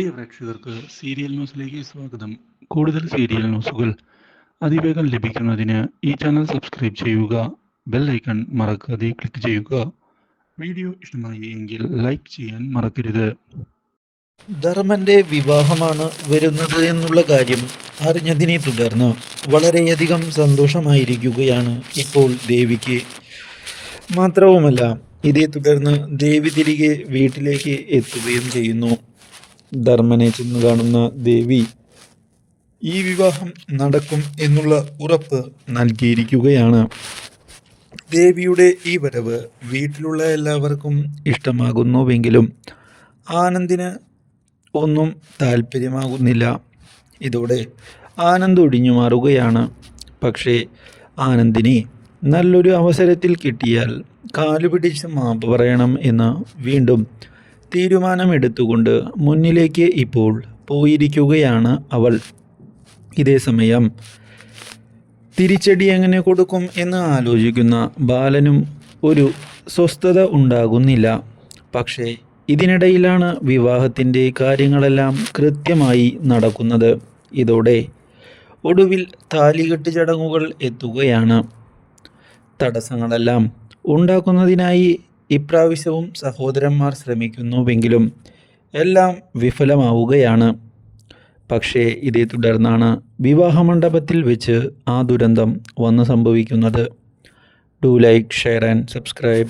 പ്രിയ പ്രേക്ഷകർക്ക് സീരിയൽ ന്യൂസിലേക്ക് സ്വാഗതം. കൂടുതൽ സീരിയൽ ന്യൂസുകൾ അതിവേഗം ലഭിക്കുന്നതിന് ഈ ചാനൽ സബ്സ്ക്രൈബ് ചെയ്യുക ബെൽ ഐക്കൺ മറക്കാതെ ക്ലിക്ക് ചെയ്യുക. വീഡിയോ ഇഷ്ടമായി എങ്കിൽ ലൈക്ക് ചെയ്യാൻ മറക്കരുത്. ധർമ്മന്റെ വിവാഹമാണ് വരുന്നത് എന്നുള്ള കാര്യം അറിഞ്ഞതിനെ തുടർന്ന് വളരെയധികം സന്തോഷമായിരിക്കുകയാണ് ഇപ്പോൾ ദേവിക്ക്. മാത്രവുമല്ല ഇതേ തുടർന്ന് ദേവി തിരികെ വീട്ടിലേക്ക് എത്തുകയും ചെയ്യുന്നു. ധർമ്മനെ ചെന്ന് കാണുന്ന ദേവി ഈ വിവാഹം നടക്കും എന്നുള്ള ഉറപ്പ് നൽകിയിരിക്കുകയാണ്. ദേവിയുടെ ഈ വരവ് വീട്ടിലുള്ള എല്ലാവർക്കും ഇഷ്ടമാകുന്നുവെങ്കിലും ആനന്ദിന് ഒന്നും താല്പര്യമാകുന്നില്ല. ഇതോടെ ആനന്ദ് ഒടിഞ്ഞു മാറുകയാണ്. പക്ഷേ ആനന്ദിനെ നല്ലൊരു അവസരത്തിൽ കിട്ടിയാൽ കാലുപിടിച്ച് മാപ്പ് പറയണം എന്ന് വീണ്ടും തീരുമാനമെടുത്തുകൊണ്ട് മുന്നിലേക്ക് ഇപ്പോൾ പോയിരിക്കുകയാണ് അവൾ. ഇതേസമയം തിരിച്ചടി എങ്ങനെ കൊടുക്കും എന്ന് ആലോചിക്കുന്ന ബാലനും ഒരു സ്വസ്ഥത ഉണ്ടാകുന്നില്ല. പക്ഷേ ഇതിനിടയിലാണ് വിവാഹത്തിന്റെ കാര്യങ്ങളെല്ലാം കൃത്യമായി നടക്കുന്നത്. ഇതോടെ ഒടുവിൽ താലികെട്ട് ചടങ്ങുകൾ എത്തുകയാണ്. തടസ്സങ്ങളെല്ലാം ഉണ്ടാക്കുന്നതിനായി ഇപ്രാവശ്യവും സഹോദരന്മാർ ശ്രമിക്കുന്നുവെങ്കിലും എല്ലാം വിഫലമാവുകയാണ്. പക്ഷേ ഇതേ തുടർന്നാണ് വിവാഹമണ്ഡപത്തിൽ വെച്ച് ആ ദുരന്തം വന്നു സംഭവിക്കുന്നത്. Do like share and subscribe.